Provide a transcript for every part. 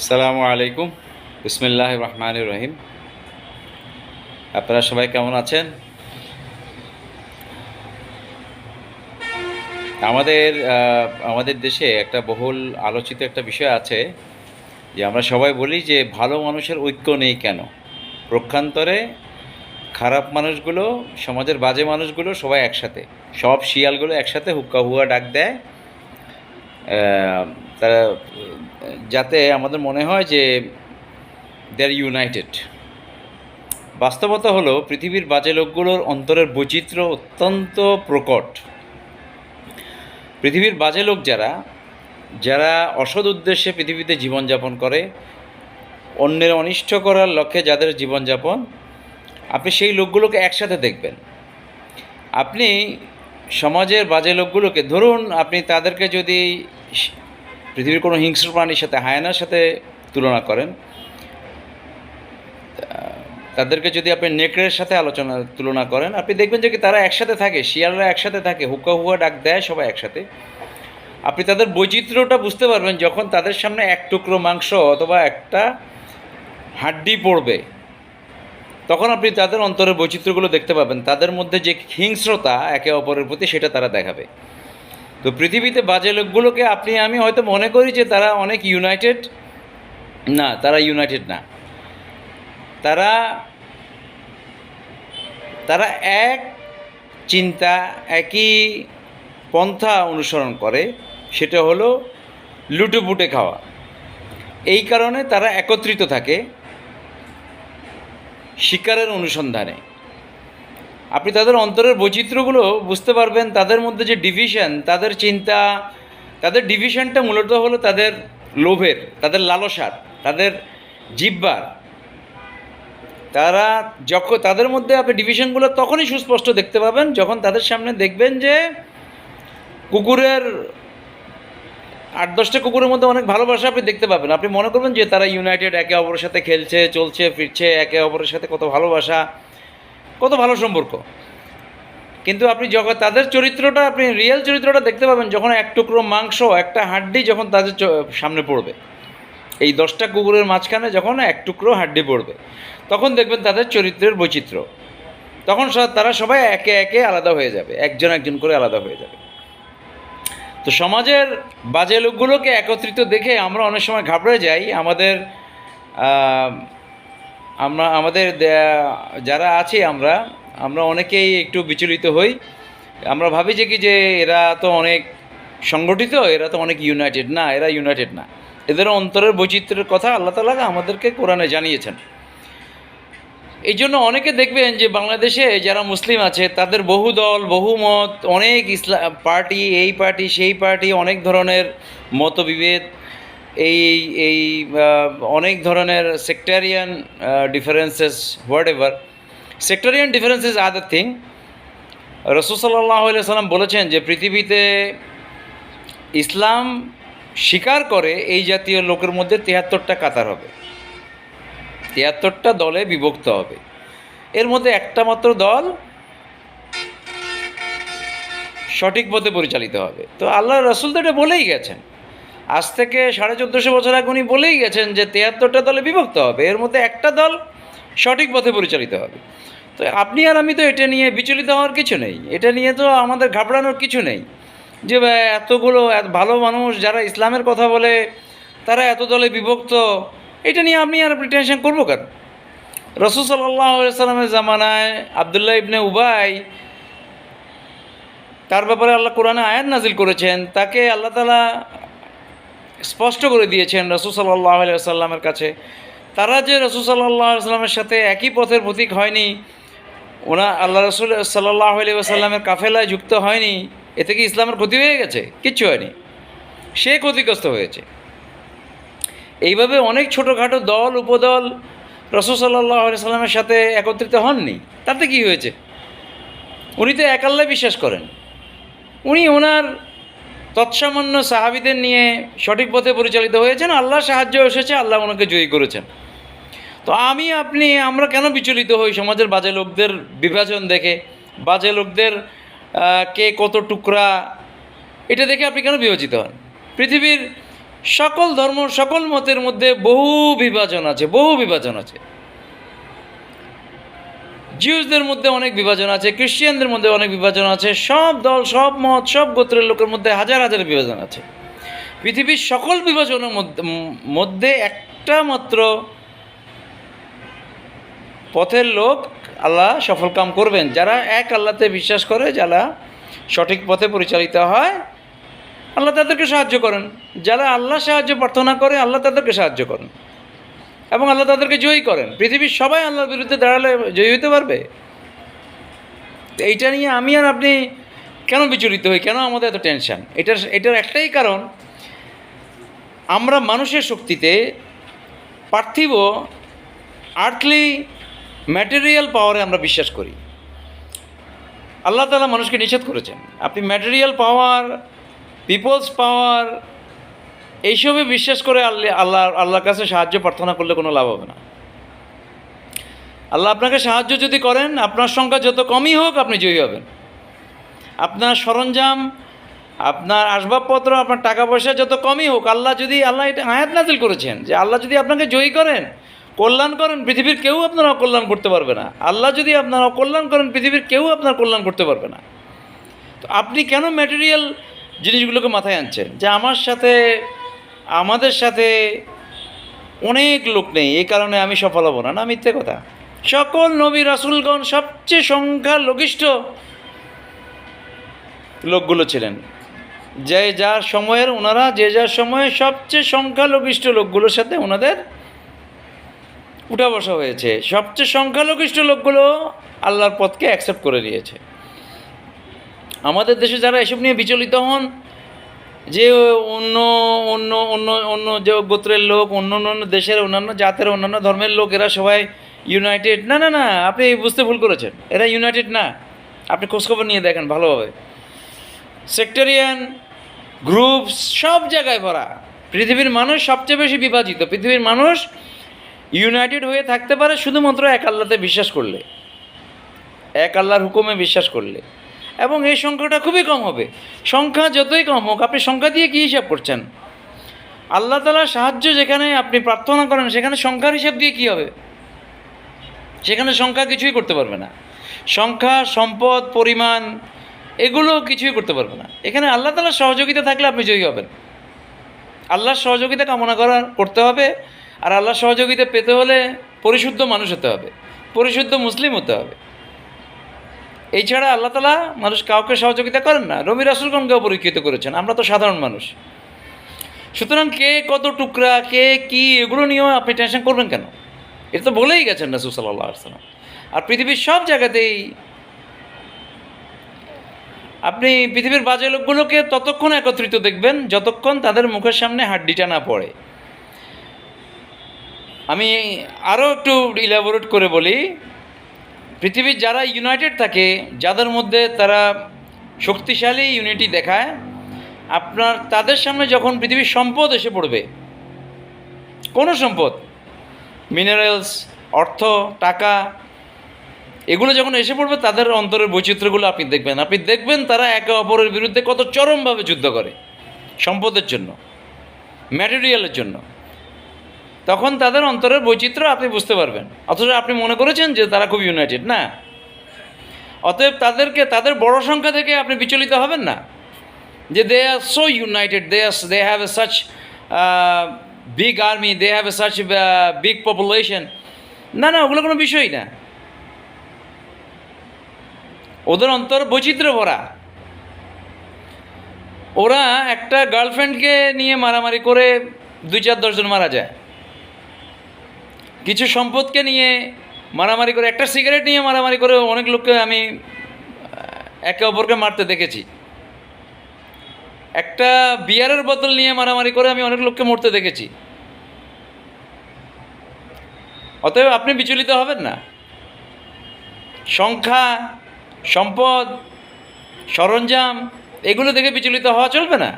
আসসালামু আলাইকুম। বিসমিল্লাহ রহমান রহিম। আপনারা সবাই কেমন আছেন? আমাদের আমাদের দেশে একটা বহুল আলোচিত একটা বিষয় আছে যে আমরা সবাই বলি যে ভালো মানুষের ঐক্য নেই কেন? প্রক্ষান্তরে খারাপ মানুষগুলো, সমাজের বাজে মানুষগুলো সবাই একসাথে। সব শিয়ালগুলো একসাথে হুক্কা হুয়া ডাক দেয়। তারা, যাতে আমাদের মনে হয় যে দে আর ইউনাইটেড বাস্তবতা হলো, পৃথিবীর বাজে লোকগুলোর অন্তরের বৈচিত্র্য অত্যন্ত প্রকট। পৃথিবীর বাজে লোক যারা যারা অসৎ উদ্দেশ্যে পৃথিবীতে জীবনযাপন করে, অন্যের অনিষ্ট করার লক্ষ্যে যাদের জীবনযাপন, আপনি সেই লোকগুলোকে একসাথে দেখবেন। আপনি সমাজের বাজে লোকগুলোকে, ধরুন আপনি তাদেরকে যদি পৃথিবীর কোনো হিংস্র প্রাণীর সাথে হায়নার সাথে তুলনা করেন তাদেরকে যদি আপনি নেকড়ের সাথে আলোচনা, তুলনা করেন, আপনি দেখবেন যে কি তারা একসাথে থাকে, শিয়ালরা একসাথে থাকে হুকা হুয়া ডাক দেয় সবাই একসাথে। আপনি তাদের বৈচিত্র্যটা বুঝতে পারবেন যখন তাদের সামনে এক টুকরো মাংস অথবা একটা হাড্ডি পড়বে, তখন আপনি তাদের অন্তরের বৈচিত্র্যগুলো দেখতে পাবেন। তাদের মধ্যে যে হিংস্রতা একে অপরের প্রতি সেটা তারা দেখাবে। তো পৃথিবীতে বাজে লোকগুলোকে আপনি, আমি হয়তো মনে করি যে তারা অনেক ইউনাইটেড না, তারা ইউনাইটেড না। তারা তারা এক চিন্তা, একই পন্থা অনুসরণ করে, সেটা হলো লুটোপুটে খাওয়া। এই কারণে তারা একত্রিত থাকে শিকারের অনুসন্ধানে। আপনি তাদের অন্তরের বৈচিত্র্যগুলো বুঝতে পারবেন, তাদের মধ্যে যে ডিভিশন তাদের চিন্তা, তাদের ডিভিশনটা মূলত হলো তাদের লোভের, তাদের লালসার, তাদের জিব্বার। তারা যখন তাদের মধ্যে আপনি ডিভিশনগুলো তখনই সুস্পষ্ট দেখতে পাবেন যখন তাদের সামনে দেখবেন যে কুকুরের আট দশটা কুকুরের মধ্যে অনেক ভালোবাসা আপনি দেখতে পাবেন। আপনি মনে করবেন যে তারা ইউনাইটেড একে অপরের সাথে খেলছে, চলছে, ফিরছে, একে অপরের সাথে কত ভালোবাসা। কত ভালো সম্পর্ক। কিন্তু আপনি যখন তাদের চরিত্রটা, আপনি রিয়েল চরিত্রটা দেখতে পাবেন, যখন এক টুকরো মাংস, একটা হাড্ডি যখন তাদের সামনে পড়বে, এই দশটা কুকুরের মাঝখানে যখন এক টুকরো হাড্ডি পড়বে, তখন দেখবেন তাদের চরিত্রের বৈচিত্র্য। তখন তারা সবাই একে একে আলাদা হয়ে যাবে, একজন একজন করে আলাদা হয়ে যাবে। তো সমাজের বাজে লোকগুলোকে একত্রিত দেখে আমরা অনেক সময় ঘাবড়ে যাই, আমাদের আমরা, আমাদের যারা আছি আমরা আমরা অনেকেই একটু বিচলিত হই। আমরা ভাবি যে কি যে এরা তো অনেক সংগঠিত, এরা তো অনেক ইউনাইটেড না, এরা ইউনাইটেড না। এদের অন্তরের বৈচিত্র্যের কথা আল্লাহ তালা আমাদেরকে কোরআনে জানিয়েছেন। এই জন্য অনেকে দেখবেন যে বাংলাদেশে যারা মুসলিম আছে, তাদের বহু দল, বহু মত, অনেক ইসলাম পার্টি, এই পার্টি, সেই পার্টি, অনেক ধরনের মতবিভেদ এই এই অনেক ধরনের sectarian differences whatever sectarian differences other thing রসুসাল্লাহ সাল্লাম বলেছেন যে পৃথিবীতে ইসলাম স্বীকার করে এই জাতীয় লোকের মধ্যে তিয়াত্তরটা কাতার হবে। তিয়াত্তরটা দলে বিভক্ত হবে। এর মধ্যে একটা মাত্র দল সঠিক পথে পরিচালিত হবে। তো আল্লাহ রসুল তো এটা বলেই গেছেন। আজ থেকে সাড়ে চোদ্দোশো বছর আগে উনি বলেই গেছেন যে তিয়াত্তরটা দলে বিভক্ত হবে। এর মধ্যে একটা দল সঠিক পথে পরিচালিত হবে। তো আপনি আর আমি তো এটা নিয়ে বিচলিত হওয়ার কিছু নেই। এটা নিয়ে তো আমাদের ঘাবড়ানোর কিছু নেই। যে এতগুলো, এত ভালো মানুষ যারা ইসলামের কথা বলে, তারা এত দলে বিভক্ত, এটা নিয়ে আপনি আর আপনি টেনশন করব কেন? রসুল সাল্লামের জামানায় আবদুল্লাহ ইবনে উবাই তার ব্যাপারে আল্লাহ কোরআনে আয়াত নাজিল করেছেন। তাকে আল্লাহ তালা স্পষ্ট করে দিয়েছেন রসুল সাল্লাহ সাল্লামের কাছে। তারা যে রসুল সাল্লাহ সাল্লামের সাথে একই পথের প্রতীক হয়নি, ওনা আল্লাহ রসুল সাল্লাহ সাল্লামের কাফেলায় যুক্ত হয়নি, এতে কি ইসলামের ক্ষতি হয়ে গেছে? কিচ্ছু হয়নি। সে ক্ষতিগ্রস্ত হয়েছে। এইভাবে অনেক ছোটোখাটো দল, উপদল রসুল সাল্লাহ সাল্লামের সাথে একত্রিত হননি। তাতে কি হয়েছে? উনি তো একাল্লায় বিশ্বাস করেন। উনি ওনার তৎসামান্য সাহাবিদের নিয়ে সঠিক পথে পরিচালিত হয়েছেন আল্লাহ সাহায্য এসেছে, আল্লাহ ওনাকে জয়ী করেছেন। তো আমি, আপনি, আমরা কেন বিচলিত হই সমাজের বাজে লোকদের বিভাজন দেখে? বাজে লোকদের কে কত টুকরা? এটা দেখে আপনি কেন বিভাজিত হন? পৃথিবীর সকল ধর্ম, সকল মতের মধ্যে বহু বিভাজন আছে, বহু বিভাজন আছে। জিউসদের মধ্যে অনেক বিভাজন আছে খ্রিস্টিয়ানদের মধ্যে অনেক বিভাজন আছে, সব দল, সব মত, সব গোত্রের লোকের মধ্যে হাজার হাজার বিভাজন আছে। পৃথিবীর সকল বিভাজনের মধ্যে একটা মাত্র পথের লোক আল্লাহ সফল কাম করবেন। যারা এক আল্লাহতে বিশ্বাস করে, যারা সঠিক পথে পরিচালিত হয়, আল্লাহ তাদেরকে সাহায্য করেন। যারা আল্লাহ সাহায্য প্রার্থনা করে, আল্লাহ তাদেরকে সাহায্য করেন। এবং আল্লাহ তাদেরকে জয়ী করেন। পৃথিবীর সবাই আল্লাহর বিরুদ্ধে দাঁড়ালে জয়ী হতে পারবে? এইটা নিয়ে আমি আর আপনি কেন বিচলিত হই? কেন আমাদের এত টেনশন এটার এটার একটাই কারণ, আমরা মানুষের শক্তিতে পার্থিব আর্থলি ম্যাটেরিয়াল পাওয়ারে আমরা বিশ্বাস করি। আল্লাহ তালা মানুষকে নিষেধ করেছেন। আপনি ম্যাটেরিয়াল পাওয়ার পিপলস পাওয়ার এইসবে বিশ্বাস করে আল্লাহ আল্লাহ আল্লাহর কাছে সাহায্য, প্রার্থনা করলে কোনো লাভ হবে না। আল্লাহ আপনাকে সাহায্য যদি করেন, আপনার সংখ্যা যত কমই হোক আপনি জয়ী হবেন। আপনার সরঞ্জাম, আপনার আসবাবপত্র, আপনার টাকা পয়সা যত কমই হোক, আল্লাহ যদি আল্লাহ এটা আয়াত নাজিল করেছেন যে আল্লাহ যদি আপনাকে জয়ী করেন, কল্যাণ করেন, পৃথিবীর কেউ আপনার অকল্যাণ করতে পারবে না। আল্লাহ যদি আপনার অকল্যাণ করেন, পৃথিবীর কেউ আপনার কল্যাণ করতে পারবে না। তো আপনি কেন ম্যাটেরিয়াল জিনিসগুলোকে মাথায় আনছেন? যে আমার সাথে আমাদের সাথে অনেক লোক নেই, এই কারণে আমি সফল হব না। না, মিথ্যে কথা। সকল নবী রাসুলগণ সবচেয়ে সংখ্যা লঘিষ্ঠ লোকগুলো ছিলেন। যে যার সময়ের, ওনারা যে যার সময়ে সবচেয়ে সংখ্যালঘিষ্ঠ লোকগুলোর সাথে ওনাদের উঠা বসা হয়েছে। সবচেয়ে সংখ্যালঘিষ্ঠ লোকগুলো আল্লাহর পথকে অ্যাকসেপ্ট করে নিয়েছে। আমাদের দেশে যারা এসব নিয়ে বিচলিত হন যে অন্য অন্য অন্য অন্য যে গোত্রের লোক, অন্য অন্য দেশের অন্যান্য জাতের অন্যান্য ধর্মের লোক, এরা সবাই ইউনাইটেড না না না, আপনি বুঝতে ভুল করেছেন। এরা ইউনাইটেড না। আপনি খোঁজখবর নিয়ে দেখেন ভালোভাবে। সেক্টরিয়ান গ্রুপ সব জায়গায় ভরা। পৃথিবীর মানুষ সবচেয়ে বেশি বিভাজিত। পৃথিবীর মানুষ ইউনাইটেড হয়ে থাকতে পারে শুধুমাত্র এক আল্লাতে বিশ্বাস করলে। এক আল্লাহর হুকুমে বিশ্বাস করলে। এবং এই সংখ্যাটা খুবই কম হবে। সংখ্যা যতই কম হোক, আপনি সংখ্যা দিয়ে কী হিসাব করছেন? আল্লাহ তালার সাহায্য যেখানে আপনি প্রার্থনা করেন, সেখানে সংখ্যার হিসাব দিয়ে কী হবে? সেখানে সংখ্যা কিছুই করতে পারবে না। সংখ্যা, সম্পদ, পরিমাণ, এগুলো কিছুই করতে পারবে না। এখানে আল্লাহ তালার সহযোগিতা থাকলে আপনি জয়ী হবেন। আল্লাহর সহযোগিতা কামনা করার, করতে হবে। আর আল্লাহর সহযোগিতা পেতে হলে পরিশুদ্ধ মানুষ হতে হবে। পরিশুদ্ধ মুসলিম হতে হবে। এছাড়া আল্লাহ তালা মানুষ কাউকে সহযোগিতা করেন না। রবি রাসুলগণকেও পরীক্ষিত করেছেন। আমরা তো সাধারণ মানুষ। সুতরাং কে কত টুকরা, কে কি, এগুলো নিয়েও আপনি টেনশন করবেন কেন? এটা তো বলেই গেছেন রাসুল সাল্লাহ আসসালাম আর পৃথিবীর সব জায়গাতেই আপনি পৃথিবীর বাজে লোকগুলোকে ততক্ষণ একত্রিত দেখবেন, যতক্ষণ তাদের মুখের সামনে হাড্ডিটা না পড়ে। আমি আরও একটু ইলাবোরেট করে বলি পৃথিবীর যারা ইউনাইটেড থাকে, যাদের মধ্যে তারা শক্তিশালী ইউনিটি দেখায়, আপনার তাদের সামনে যখন পৃথিবীর সম্পদ এসে পড়বে, কোনো সম্পদ মিনারেলস অর্থ, টাকা, এগুলো যখন এসে পড়বে, তাদের অন্তরের বৈচিত্র্যগুলো আপনি দেখবেন। আপনি দেখবেন তারা একে অপরের বিরুদ্ধে কত চরমভাবে যুদ্ধ করে, সম্পদের জন্য ম্যাটেরিয়ালের জন্য। তখন তাদের অন্তরের বৈচিত্র্য আপনি বুঝতে পারবেন। অথচ আপনি মনে করেছেন যে তারা খুব ইউনাইটেড না? অতএব তাদেরকে, তাদের বড় সংখ্যা থেকে আপনি বিচলিত হবেন না। যে they are so united they are they have a such big army they have a such big population না না, ওগুলো কোনো বিষয়ই না। ওদের অন্তর বৈচিত্র্য ভরা। ওরা একটা গার্লফ্রেন্ডকে নিয়ে মারামারি করে দুই চার দশজন মারা যায়। কিছু সম্পদকে নিয়ে মারামারি করে, একটা সিগারেট নিয়ে মারামারি করে অনেক লোককে আমি একে অপরকে মারতে দেখেছি। একটা বিয়ারের বোতল নিয়ে মারামারি করে আমি অনেক লোককে মরতে দেখেছি। অতএব আপনি বিচলিত হবেন না। সংখ্যা, সম্পদ, সরঞ্জাম, এগুলো দেখে বিচলিত হওয়া চলবে না।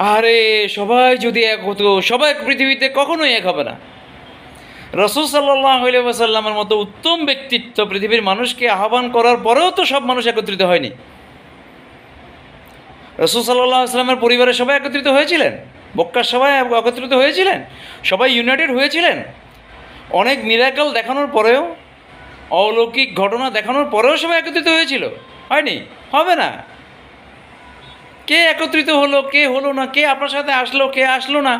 আরে, সবাই যদি এক হতো, সবাই পৃথিবীতে কখনোই এক হবে না। রসুল সাল্লাহ সাল্লামের মতো উত্তম ব্যক্তিত্ব পৃথিবীর মানুষকে আহ্বান করার পরেও তো সব মানুষ একত্রিত হয়নি। রসুল সাল্লাহ আসলামের পরিবারের সবাই একত্রিত হয়েছিলেন? মক্কার সবাই একত্রিত হয়েছিলেন? সবাই ইউনাইটেড হয়েছিলেন? অনেক মিরাকল দেখানোর পরেও, অলৌকিক ঘটনা দেখানোর পরেও সবাই একত্রিত হয়েছিল। হয়নি? হবে না। কে একত্রিত হলো, কে হলো না, কে আপনার সাথে আসলো, কে আসলো না,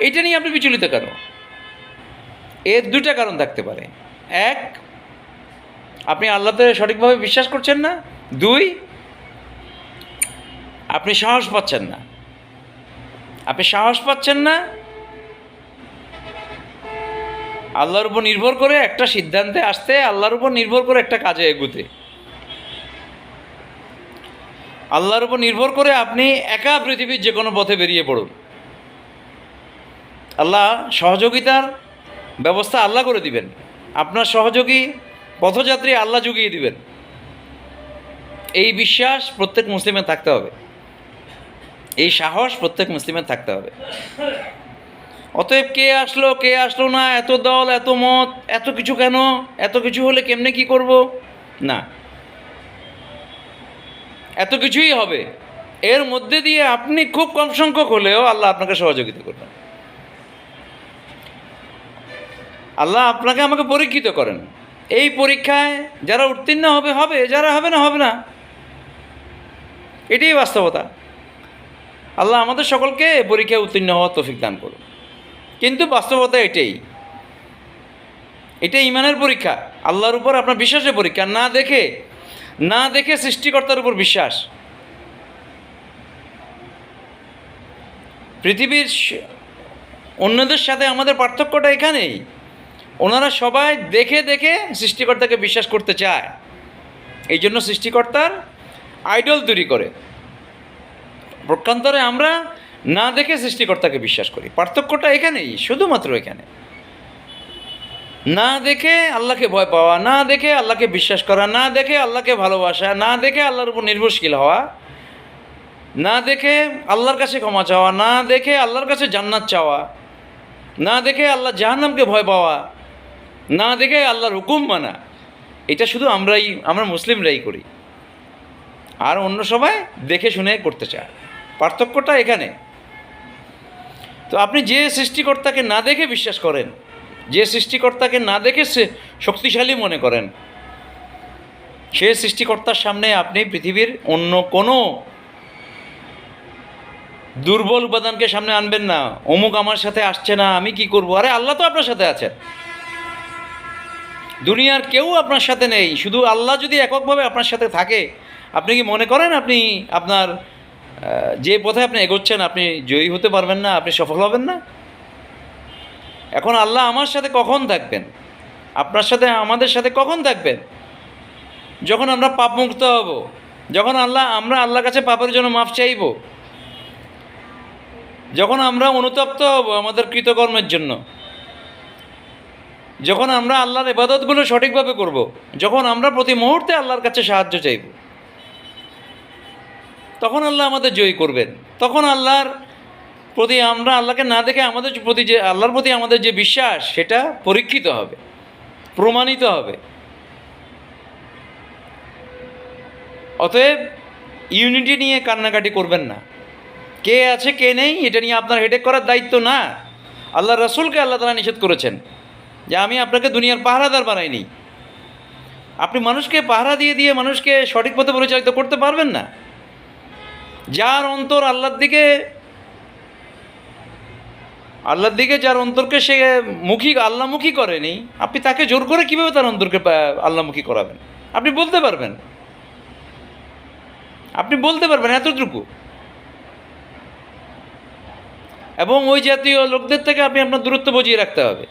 এটা নিয়ে আপনি বিচলিত কেন? এর দুটা কারণ থাকতে পারে। এক, আপনি আল্লাহতে সঠিকভাবে বিশ্বাস করছেন না। দুই, আপনি সাহস পাচ্ছেন না। আপনি সাহস পাচ্ছেন না। আল্লাহর উপর নির্ভর করে একটা সিদ্ধান্তে আসতে, আল্লাহর উপর নির্ভর করে একটা কাজে এগুতে। আল্লাহর উপর নির্ভর করে আপনি একা পৃথিবীর যে কোনো পথে বেরিয়ে পড়ুন। আল্লাহ সহযোগিতার ব্যবস্থা আল্লাহ করে দিবেন। আপনার সহযোগী পথযাত্রী আল্লাহ জুগিয়ে দিবেন। এই বিশ্বাস প্রত্যেক মুসলিমের থাকতে হবে। এই সাহস প্রত্যেক মুসলিমের থাকতে হবে। অতএব কে আসলো কে আসলো না, এত দল, এত মত, এত কিছু কেন, এত কিছু হলে কেমনে কি করব? না। এত কিছুই হবে। এর মধ্যে দিয়ে আপনি খুব কম সংখ্যক হলেও আল্লাহ আপনাকে সহযোগিতা করবেন। আল্লাহ আপনাকে আমাকে পরীক্ষিত করেন। এই পরীক্ষায় যারা উত্তীর্ণ হবে হবে, যারা হবে না হবে না। এটাই বাস্তবতা। আল্লাহ আমাদের সকলকে পরীক্ষায় উত্তীর্ণ হওয়ার তৌফিক দান করুন। কিন্তু বাস্তবতা এটাই। এটা ইমানের পরীক্ষা। আল্লাহর উপর আপনার বিশ্বাসের পরীক্ষা। না দেখে না দেখে সৃষ্টিকর্তার উপর বিশ্বাস। পৃথিবীর অন্যদের সাথে আমাদের পার্থক্যটা এখানেই। ওনারা সবাই দেখে দেখে সৃষ্টিকর্তাকে বিশ্বাস করতে চায়। এই জন্য সৃষ্টিকর্তার আইডল তৈরি করে। প্রকান্তরে আমরা না দেখে সৃষ্টিকর্তাকে বিশ্বাস করি। পার্থক্যটা এখানেই, শুধুমাত্র এখানে। না দেখে আল্লাহকে ভয় পাওয়া, না দেখে আল্লাহকে বিশ্বাস করা, না দেখে আল্লাহকে ভালোবাসা, না দেখে আল্লাহর উপর নির্ভরশীল হওয়া, না দেখে আল্লাহর কাছে ক্ষমা চাওয়া, না দেখে আল্লাহর কাছে জান্নাত চাওয়া, না দেখে আল্লাহ জাহান্নামকে ভয় পাওয়া, না দেখে আল্লাহর হুকুম মানা। এটা শুধু আমরাই, আমরা মুসলিমরাই করি। আর অন্য সবাই দেখে শুনে করতে চায়। পার্থক্যটা এখানে। তো আপনি যে সৃষ্টিকর্তাকে না দেখে বিশ্বাস করেন যে সৃষ্টিকর্তাকে না দেখে সে শক্তিশালী মনে করেন। সে সৃষ্টিকর্তার সামনে আপনি পৃথিবীর অন্য কোনো দুর্বল উপাদানকে সামনে আনবেন না। অমুক আমার সাথে আসছে না, আমি কি করব? আরে আল্লাহ তো আপনার সাথে আছেন। দুনিয়ার কেউ আপনার সাথে নেই। শুধু আল্লাহ যদি এককভাবে আপনার সাথে থাকে, আপনি কি মনে করেন আপনি আপনার যে পথে আপনি এগোচ্ছেন, আপনি জয়ী হতে পারবেন না, আপনি সফল হবেন না? এখন আল্লাহ আমার সাথে কখন থাকবেন আপনার সাথে, আমাদের সাথে কখন থাকবেন যখন আমরা পাপমুক্ত হব, যখন আল্লাহ, আমরা আল্লাহর কাছে পাপের জন্য মাফ চাইব, যখন আমরা অনুতপ্ত হব আমাদের কৃতকর্মের জন্য, যখন আমরা আল্লাহর ইবাদতগুলো সঠিকভাবে করব। যখন আমরা প্রতি মুহূর্তে আল্লাহর কাছে সাহায্য চাইব, তখন আল্লাহ আমাদের জয়ী করবেন, তখন আল্লাহর প্রতি আমরা আল্লাহকে না দেখে আমাদের প্রতি যে আল্লাহর প্রতি আমাদের যে বিশ্বাস, সেটা পরীক্ষিত হবে, প্রমাণিত হবে। অতএব ইউনিটি নিয়ে কান্নাকাটি করবেন না। কে আছে, কে নেই, এটা নিয়ে আপনার হেডেক করার দায়িত্ব না। আল্লাহ রসুলকে আল্লাহ তালা নিষেধ করেছেন যে, আমি আপনাকে দুনিয়ার পাহারাদার বানাইনি। আপনি মানুষকে পাহারা দিয়ে দিয়ে মানুষকে সঠিক পথে পরিচালিত করতে পারবেন না। যার অন্তর আল্লাহর দিকে আল্লাহর দিকে যার অন্তরকে সে মুখী, আল্লাহমুখী করেনি, আপনি তাকে জোর করে কীভাবে তার অন্তরকে আল্লাহমুখী করাবেন? আপনি বলতে পারবেন। আপনি বলতে পারবেন এতটুকু। এবং ওই জাতীয় লোকদের থেকে আপনি আপনার দূরত্ব বজিয়ে রাখতে হবে।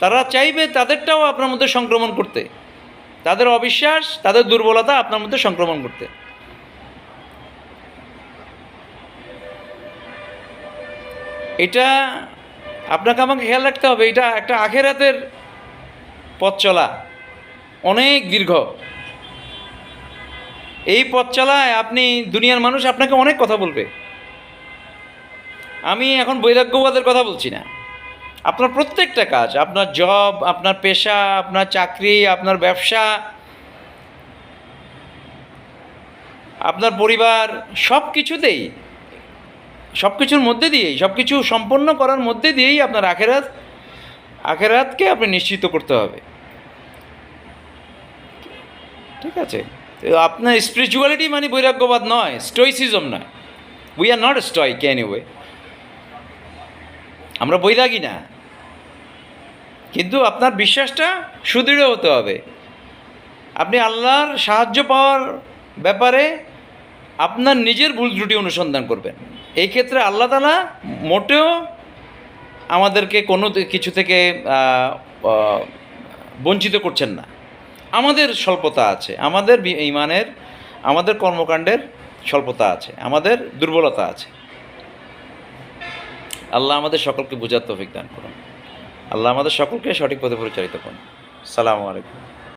তারা চাইবে তাদেরটাও আপনার মধ্যে সংক্রমণ করতে। তাদের অবিশ্বাস, তাদের দুর্বলতা আপনার মধ্যে সংক্রমণ করতে। এটা আপনাকে আমাকে খেয়াল রাখতে হবে, এটা একটা আখেরাতের পথ চলা। অনেক দীর্ঘ। এই পথ চলায় আপনি দুনিয়ার মানুষ আপনাকে অনেক কথা বলবে। আমি এখন বৈরাগ্যবাদের কথা বলছি না। আপনার প্রত্যেকটা কাজ, আপনার জব আপনার পেশা, আপনার চাকরি, আপনার ব্যবসা, আপনার পরিবার সব কিছুতেই সব কিছুর মধ্যে দিয়েই সব কিছু সম্পন্ন করার মধ্যে দিয়েই আপনার আখেরাত, আখেরাতকে আপনি নিশ্চিত করতে হবে। ঠিক আছে? আপনার স্পিরিচুয়ালিটি মানে বৈরাগ্যবাদ নয় স্টোইসিজম নয়। We are not stoic anyway আমরা বৈরাগী না। কিন্তু আপনার বিশ্বাসটা সুদৃঢ় হতে হবে। আপনি আল্লাহর সাহায্য পাওয়ার ব্যাপারে আপনার নিজের ভুল ত্রুটি অনুসন্ধান করবেন। এই ক্ষেত্রে আল্লাহ তালা মোটেও আমাদেরকে কোনো কিছু থেকে বঞ্চিত করছেন না। আমাদের স্বল্পতা আছে, আমাদের ইমানের, আমাদের কর্মকাণ্ডের স্বল্পতা আছে, আমাদের দুর্বলতা আছে। আল্লাহ আমাদের সকলকে বোঝার তৌফিক দান করুন। আল্লাহ আমাদের সকলকে সঠিক পথে পরিচালিত করুন। সালামু আলাইকুম।